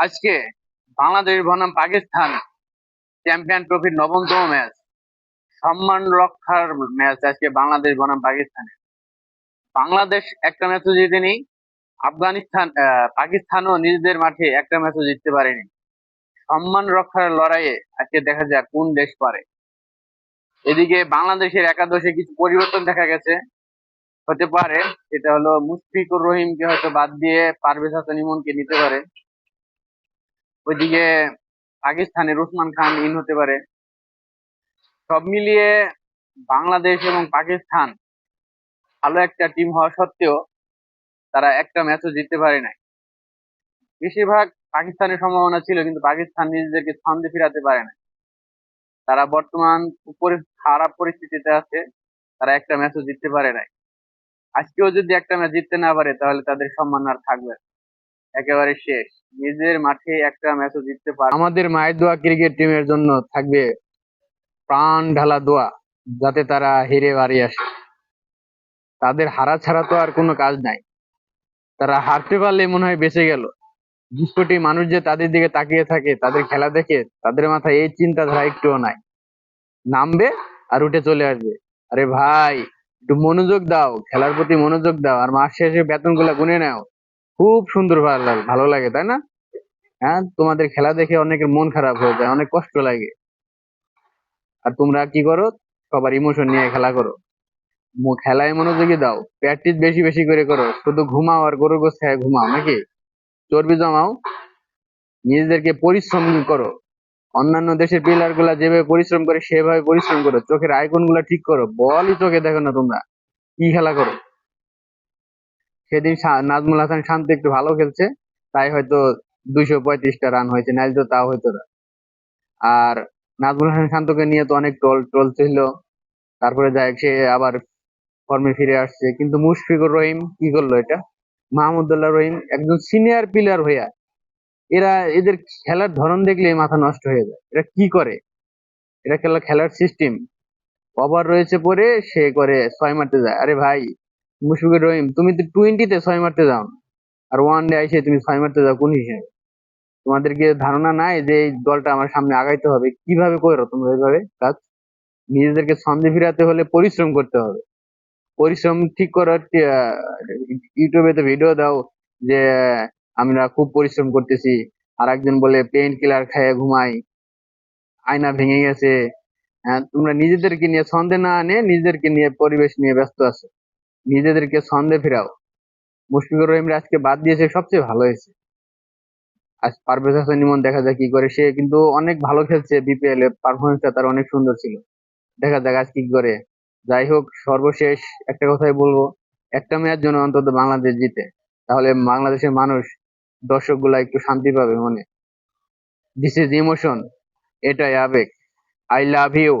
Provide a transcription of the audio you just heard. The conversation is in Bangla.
আজকে বাংলাদেশ বনাম পাকিস্তান চ্যাম্পিয়ন ট্রফির নবমতম ম্যাচ। সম্মান রক্ষার ম্যাচ আজকে বাংলাদেশ বনাম পাকিস্তানের। বাংলাদেশ একটা ম্যাচও জিতেনি, আফগানিস্তান পাকিস্তানও নিজেদের মাঠে একটা ম্যাচও জিততে পারেনি। সম্মান রক্ষার লড়াইয়ে আজকে দেখা যাক কোন দেশ পারে। এদিকে বাংলাদেশের একাদশে কিছু পরিবর্তন দেখা গেছে। হতে পারে, সেটা হলো মুশফিকুর রহিমকে হয়তো বাদ দিয়ে পারভেজ হাসান ইমনকে নিতে পারে। ওইদিকে পাকিস্তানের উসমান খান ইন হতে পারে। সব মিলিয়ে বাংলাদেশ এবং পাকিস্তান ভালো একটা টিম হওয়া সত্ত্বেও তারা একটা ম্যাচও জিততে পারে নাই। বেশিরভাগ পাকিস্তানের সম্ভাবনা ছিল, কিন্তু পাকিস্তান নিজেদেরকে ছন্দে ফিরাতে পারে না তারা বর্তমান খারাপ পরিস্থিতিতে আছে, তারা একটা ম্যাচও জিততে পারে নাই। আজকেও যদি একটা ম্যাচ জিততে না পারে, তাহলে তাদের সম্মান আর থাকবে একেবারে শেষ। নিজের মাঠে একটা ম্যাচও জিততে পারে আমাদের মায়ের দোয়া ক্রিকেট টিমের জন্য থাকবে প্রাণ ঢালা দোয়া, যাতে তারা হেরে বাড়ি আসে। তাদের হারা ছাড়া তো আর কোনো কাজ নাই। তারা হারতে পারলে মনে হয় বেঁচে গেল। বিশ মানুষ যে তাদের দিকে তাকিয়ে থাকে, তাদের খেলা দেখে, তাদের মাথায় এই চিন্তাধারা একটুও নাই। নামবে আর উঠে চলে আসবে। আরে ভাই, একটু মনোযোগ দাও, খেলার প্রতি মনোযোগ দাও, আর মাস শেষে বেতনগুলা গুনে নাও। খুব সুন্দর ভালো লাগে, তাই না? হ্যাঁ? তোমাদের খেলা দেখে অনেকের মন খারাপ হয়ে যায়, অনেক কষ্ট লাগে। আর তোমরা কি করো? সবার ইমোশন নিয়ে খেলা করো। খেলায় মনোযোগী দাও। প্র্যাকটিস বেশি বেশি করে করো। শুধু ঘুমাও আর গরু গোছ খায় ঘুমাও নাকি? চর্বি জমাও। নিজেদেরকে পরিশ্রম করো। অন্যান্য দেশের প্লেয়ারগুলা যেভাবে পরিশ্রম করে, সেভাবে পরিশ্রম করো। চোখের আইকনগুলা ঠিক করো। বলই চোখে দেখো না তোমরা। কি খেলা করো? সেদিন নাজমুল হাসান শান্ত একটু ভালো খেলছে। তাই হয়তো দুইশো পঁয়ত্রিশটা রান হয়েছে, নাইলে তো তাও হইতো না। আর নাজমুল হাসান শান্তকে নিয়ে তো অনেক ট্রল ট্রল ছিল। তারপরে যাই, সে আবার ফর্মে ফিরে আসছে। কিন্তু মুশফিকুর রহিম কি করল এটা? মাহমুদুল্লাহ রহিম একজন সিনিয়র প্লেয়ার হইয়া, এরা এদের খেলার ধরন দেখলে মাথা নষ্ট হয়ে যায়। এরা কি করে? এরা খেলা, খেলার সিস্টেম ওভার রয়েছে পরে, সে করে ছয় মারতে যায়। আরে ভাই, মুশফিকুর রহিম, তুমি তো টোয়েন্টিতে ছয় মারতে যাও। আর ওয়ান ডে আইসে তুমি ছয় মারতে যাও, কোন হিসেবে? তোমাদের কি ধারণা নাই যে এই দলটা আমার সামনে আগাইতে হবে। কীভাবে করো তোমরা এইভাবে? কাজ নিজেদেরকে ছন্দে ফিরাতে হলে পরিশ্রম করতে হবে। পরিশ্রম ঠিক করো আহ, ইউটিউবে তো ভিডিও দাও যে আমরা খুব পরিশ্রম করতেছি। আর একজন বলে পেন কিলার খাইয়ে ঘুমাই। আয়না ভেঙে গেছে। হ্যাঁ তোমরা নিজেদেরকে নিয়ে ছন্দে না আনে নিজেদেরকে নিয়ে পরিবেশ নিয়ে ব্যস্ত আছো। নিজেদেরকে ছন্দে ফেরাও। মুশফিকুর রহিমরা আজকে বাদ দিয়েছে সবচেয়ে ভালো হয়েছে। আজ পারভেজ হাসান ইমন দেখা যায় কি করে? সে কিন্তু অনেক ভালো খেলছে বিপিএল এ পারফরমেন্সটা তার অনেক সুন্দর ছিল। দেখা যাক আজ কি করে। যাই হোক, সর্বশেষ একটা কথাই বলব, একটা ম্যাচ যেন অন্তত বাংলাদেশ জিতে, তাহলে বাংলাদেশের মানুষ দর্শকগুলা একটু শান্তি পাবে মনে। দিস ইজ ইমোশন এটাই আবেগ। I love you